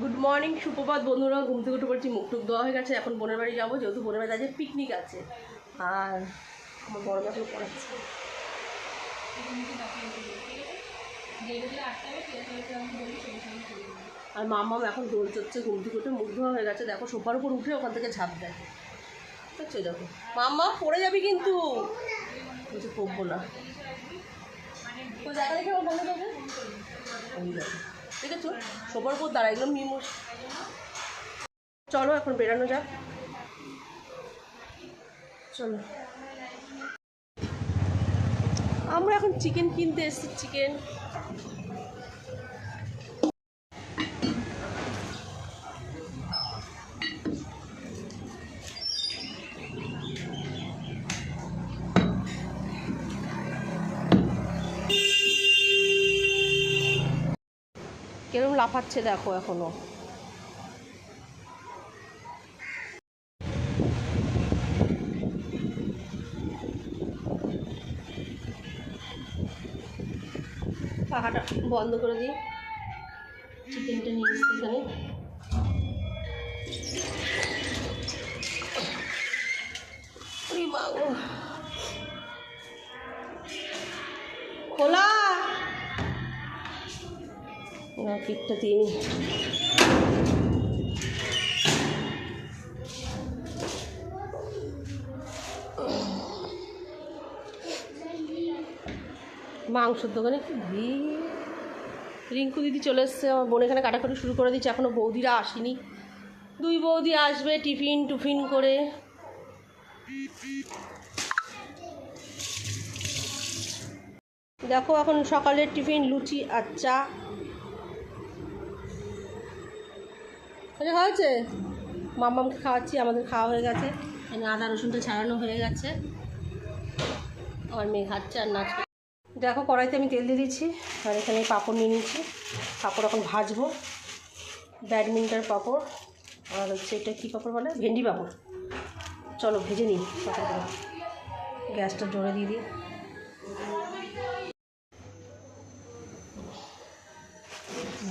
Good morning সুপ্রভাত বন্ধুরা। ঘুম থেকে উঠে পড়ছি, মুখ টুক দেওয়া হয়ে গেছে, এখন বোনের বাড়ি যাব, যেহেতু বোনের বাড়ি আছে পিকনিক আছে। আর আমার বড় মাকে পড়াচ্ছে। আর মামাম এখন দোল চড়ছে ঘুম থেকে উঠে মুখ ধোয়া হয়ে গেছে। দেখো, সোফার উপর উঠে ওখান থেকে ঝাঁপ দেয়। বুঝছ দেখো। মাম্মা পড়ে যাবি কিন্তু। বলছে, পড়ব না। দেখে দেখো। ঠিক আছে সবার উপর দাঁড়া মিমোস চলো, এখন বেরানো যাক। চলো। আমরা এখন চিকেন কিনতে এসেছি চিকেন কিরম লাফাচ্ছে দেখো এখনও। পাখাটা বন্ধ করে দিই। চিকেনটা নিয়ে এসেছি এখানে। পিঠটা দিয়ে নিই মাংসের দোকানে রিঙ্কু দিদি চলে এসছে, আমার বোন এখানে কাটাকাটি শুরু করে দিচ্ছে এখনও বৌদিরা আসেনি। দুই বৌদি আসবে টিফিন টুফিন করে। দেখো এখন সকালের টিফিন, লুচি আর চা। আচ্ছা হয়েছে? মামামকে খাওয়াচ্ছি আমাদের খাওয়া হয়ে গেছে। এখানে আদা রসুনটা ছাড়ানো হয়ে গেছে। আমার মেয়ে খাচ্ছে আর নাচ দেখো কড়াইতে আমি তেল দিয়ে দিচ্ছি আর এখানে পাঁপড় নিয়ে নিচ্ছি। পাঁপড় এখন ভাজবো। ব্যাডমিন্টন পাঁপড় আর হচ্ছে এটা কী পাঁপড় বলে? ভেন্ডি পাঁপড়। চলো ভেজে নিই পাঁপড়গুলো। গ্যাসটা জোরে দিয়ে দিই।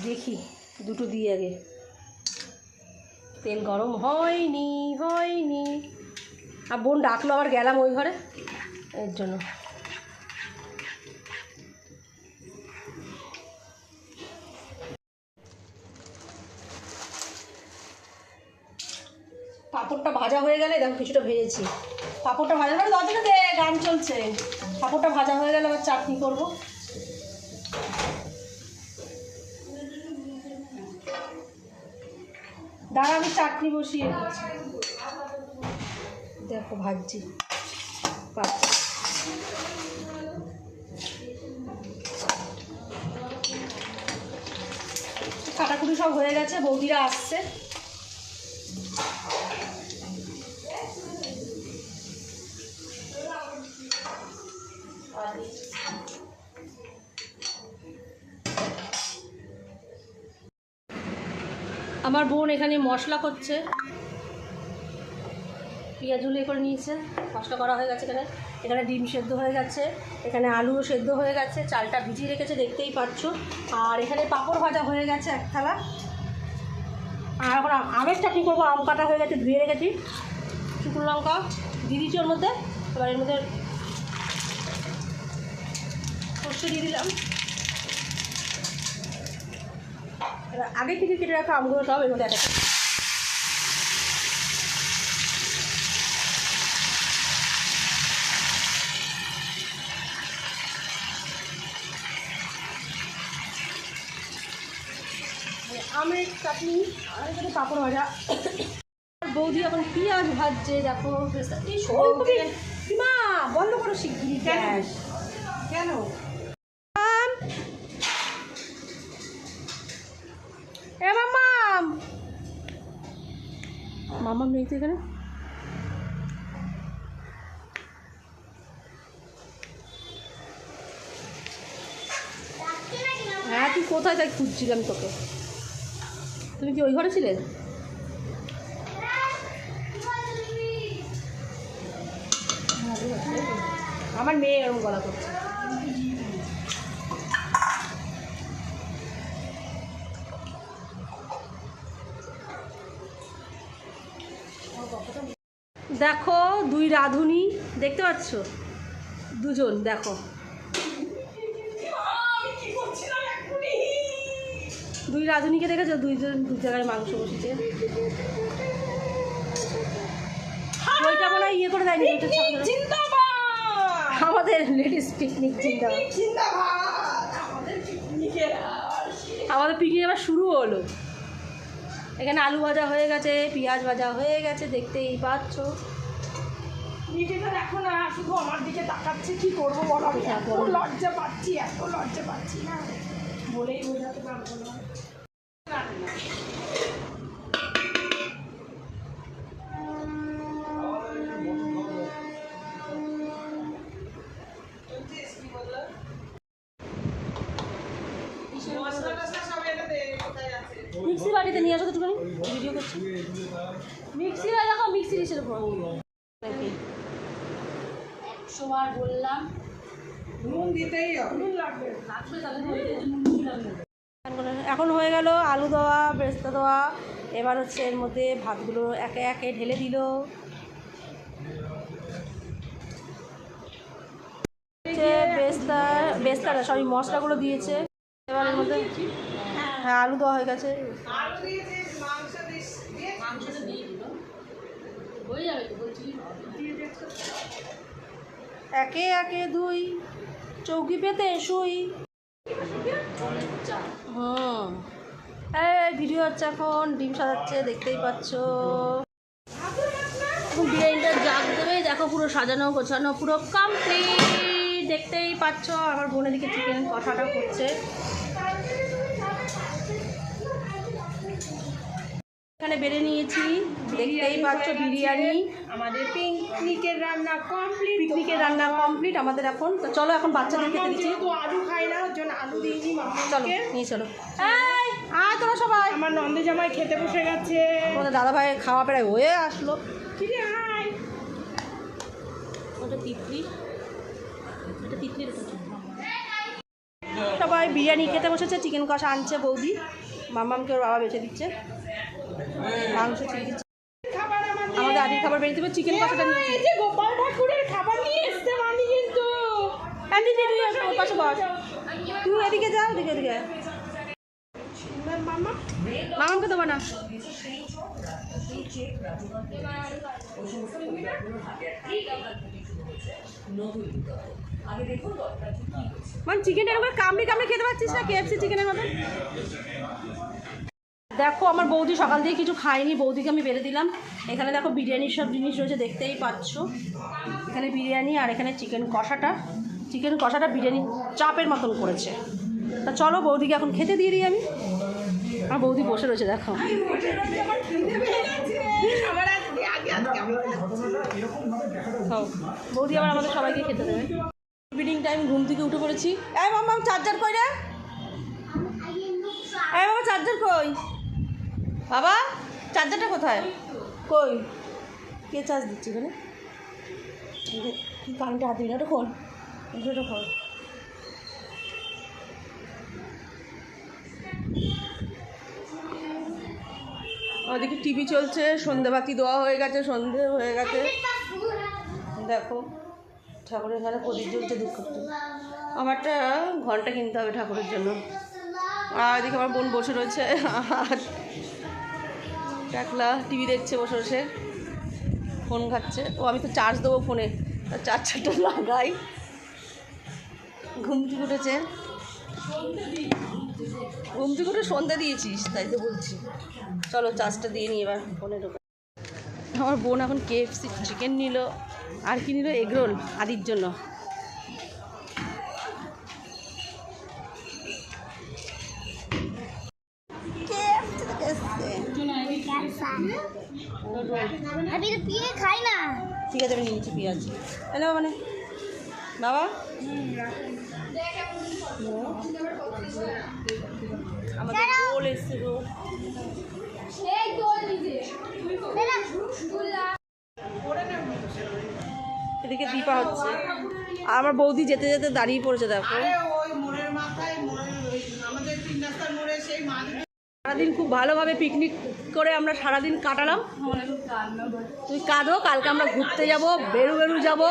দেখি দুটো দিই আগে। তেল গরম হয়নি হয়নি। আর বোন ডাকলো, আবার গেলাম ওই ঘরে। এর জন্য। পাঁপড়টা ভাজা হয়ে গেলে, দেখো কিছুটা ভেজেছি। পাঁপড়টা ভাজা করে দরজাটা দে, গান চলছে। পাঁপড়টা ভাজা হয়ে গেলে আবার চাটনি করব। দাঁড়া আমি চাটনি বসিয়ে দিচ্ছি। দেখো ভাজছি কাটাকুটি সব হয়ে গেছে বৌদিরা আসছে। আমার বোন এখানে মশলা করছে। পেঁয়াজ ঝুলিয়ে করে নিয়েছে। মশলা করা হয়ে গেছে এখানে। এখানে ডিম সেদ্ধ হয়ে গেছে। এখানে আলুও সেদ্ধ হয়ে গেছে। চালটা ভিজিয়ে রেখেছে, দেখতেই পাচ্ছ। আর এখানে পাঁপড় ভাজা হয়ে গেছে এক থালা। আর এখন আম- আমের চাটনি করব? আম কাটা হয়ে গেছে, ধুয়ে রেখেছি। শুকনো লঙ্কা দিয়ে দিচ্ছি ওর মধ্যে। এবার এর মধ্যে সর্ষে দিয়ে দিলাম এবার আগে থেকে কেটে রাখা আমগুলো সব এর মধ্যে আমের চাটনি আর এখানে পাঁপড় ভাজা। বৌদি এখন পেঁয়াজ ভাজছে দেখো। এই মা বন্ধ করো শিগগিরি গ্যাস। মামাম নেই তো এখানে? হ্যাঁ তুই কোথায় তাই খুঁজছিলাম তোকে? তুমি কি ওই ঘরে ছিলে? আমার মেয়ে এরকম গলা করছে। দেখো দুই রাঁধুনি দেখতে পাচ্ছ? দুজন দেখো। দুই রাঁধুনিকে দেখেছ? দুইজন দু জায়গায় মাংস বসেছে। ওইটা মনে হয় ইয়ে করে দেয়নি আমাদের লেডিস পিকনিক চিন্তা আমাদের পিকনিক আবার শুরু হলো। এখানে আলু ভাজা হয়ে গেছে পেঁয়াজ ভাজা হয়ে গেছে দেখতেই পাচ্ছ। নিজেটা দেখো না শুধু আমার দিকে তাকাচ্ছে কি করব বলো? এত লজ্জা পাচ্ছি এত লজ্জা পাচ্ছি না? বলেই বোঝাতে পারব না। মিক্সি বাড়িতে নিয়ে আসো তো মিক্সি দেখো মিক্সি ডিশের নাকি একশো বার বললাম। নুন দিতেই নুন লাগবে। এখন হয়ে গেল আলু দেওয়া বেরেস্তা দেওয়া। এবার হচ্ছে এর মধ্যে ভাতগুলো একে একে ঢেলে দিল। বেস্তা বেস্তা সরি মশলাগুলো দিয়েছে। এবার এর মধ্যে হ্যাঁ আলু দেওয়া হয়ে গেছে। একে একে দুই, চৌকি পেতে শুই। হুম। ভিডিও হচ্ছে এখন, ডিম সাজাচ্ছে, দেখতেই পাচ্ছ। বিরিয়ানিটা জাগ দেবে, দেখো পুরো সাজানো, গোছানো, পুরো কমপ্লিট দেখতেই পাচ্ছ, আমার বোনের দিকে চিকেন কষাটা করছে। এখানে বেড়ে নিয়েছি। দেখতেই পাচ্ছ বিরিয়ানি। আমাদের পিকনিকের রান্না কমপ্লিট পিকনিকের রান্না কমপ্লিট আমাদের এখন। তো চলো এখন বাচ্চাদের খেতে দিচ্ছি। যেহেতু আলু খাই না ওর জন্য আলু দিইনি চলো নিয়ে চলো। এই আয় তোরা সবাই। আমার নন্দে জামাই খেতে বসে গেছে। তোমাদের দাদা ভাই খাওয়া প্রায় হয়ে আসলো। কি রে আয়। ওটা তিতলি। তিতলি সবাই বিরিয়ানি খেতে বসেছে চিকেন কষা আনছে বৌদি। মামামকে ওর বাবা বেঁচে দিচ্ছে। মাংস চিলি আমাদের আদির খাবার বেরিয়ে দেবে চিকেন কষাটা নিয়ে এই যে গোপাল ঠাকুরের খাবার নিয়ে এসছে মামি কিন্তু। আন্টি দিদি ওর পাশে বস। তুই এদিকে যাও এদিকে এদিকে মামা। মামামকে দেবো না মানে চিকেন এরকম করে কামড়ি কামড়ি খেতে পারছিস না? কেএফসি চিকেনের মতো দেখো, আমার বৌদি সকাল থেকে কিছু খায়নি। বৌদিকে আমি বেড়ে দিলাম। এখানে দেখো বিরিয়ানির সব জিনিস রয়েছে, দেখতেই পাচ্ছ। এখানে বিরিয়ানি আর এখানে চিকেন কষাটা। চিকেন কষাটা বিরিয়ানি চাপের মতন করেছে। তা চলো, বৌদিকে এখন খেতে দিয়ে দিই আমি। আমার বৌদি বসে রয়েছে, দেখো। বৌদি আবার আমাদের সবাইকে খেতে দেবে। ইভিনিং টাইম ঘুম থেকে উঠে পড়েছি। চার্জার কই রে? চার্জার কই? বাবা চার্জারটা কোথায়? কই? কে চার্জ দিচ্ছে এখানে? এই যে, কি কারেন্টে হাত না? ওটা খোল। ওটা খোল। ওদিকে টিভি চলছে সন্ধেবাতি দেওয়া হয়ে গেছে সন্ধে হয়ে গেছে। দেখো ঠাকুরের এখানে প্রদীপ জ্বলছে দুঃখ আমারটা ঘণ্টা কিনতে হবে ঠাকুরের জন্য। আর এদিকে আমার বোন বসে রয়েছে। আর টাকলা টিভি দেখছে বসে বসে, ফোন খাচ্ছে ও, আমি তো চার্জ দেবো ফোনে। চার্জারটা লাগাই। ঘুম থেকে উঠেছে। ঘুম থেকে উঠে সন্ধ্যা দিয়েছিস, তাই তো বলছি। চলো চার্জটা দিয়ে নিই এবার, ফোনে ঢোকা। আমার বোন এখন কেএফসি চিকেন নিল। আর কি নিল? এগরোল আদির জন্য। আমি তো পিয়ে খাই না। ঠিক আছে আমি নিয়েছি পেঁয়াজ। হ্যালো মানে বাবা? আমাদের রোল এসছে রোল এদিকে দীপা হচ্ছে। আর আমার বৌদি যেতে যেতে দাঁড়িয়ে পড়েছে দেখো। সারাদিন খুব ভালোভাবে পিকনিক করে আমরা সারাদিন কাটালাম। তুই কাঁদো কালকে আমরা ঘুরতে যাব বেরু বেরু যাব।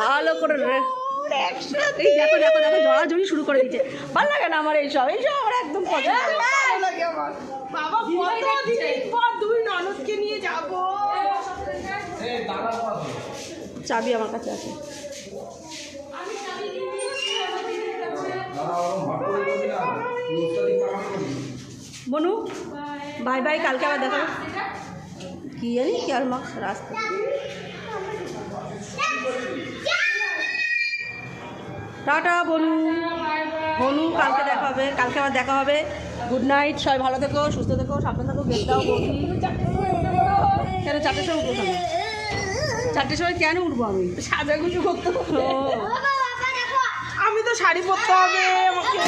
ভালো করে এই দেখো দেখো দেখো জড়াজড়ি শুরু করে দিচ্ছে। ভালো লাগে না আমার এইসব? এইসব আমার একদম পছন্দ। বাবা পর দুই ননদকে নিয়ে যাব? চাবি আমার কাছে আছে। বনু বাই বাই কালকে আবার দেখা হবে। কি জানি কি আর মাস রাস্তা। টাটা বনু। বনু কালকে দেখা হবে কালকে আবার দেখা হবে। গুড নাইট সবাই ভালো থেকো সুস্থ থেকো সাবধান থেকো গেট দাও বৌদি। কেন চারটের সময় উঠবো কেন চারটের সময় কেন উঠবো আমি? সাজাগুজু করতে হবে। ও। বাবা বাবা দেখো। আমি তো শাড়ি পরতে হবে আমাকে।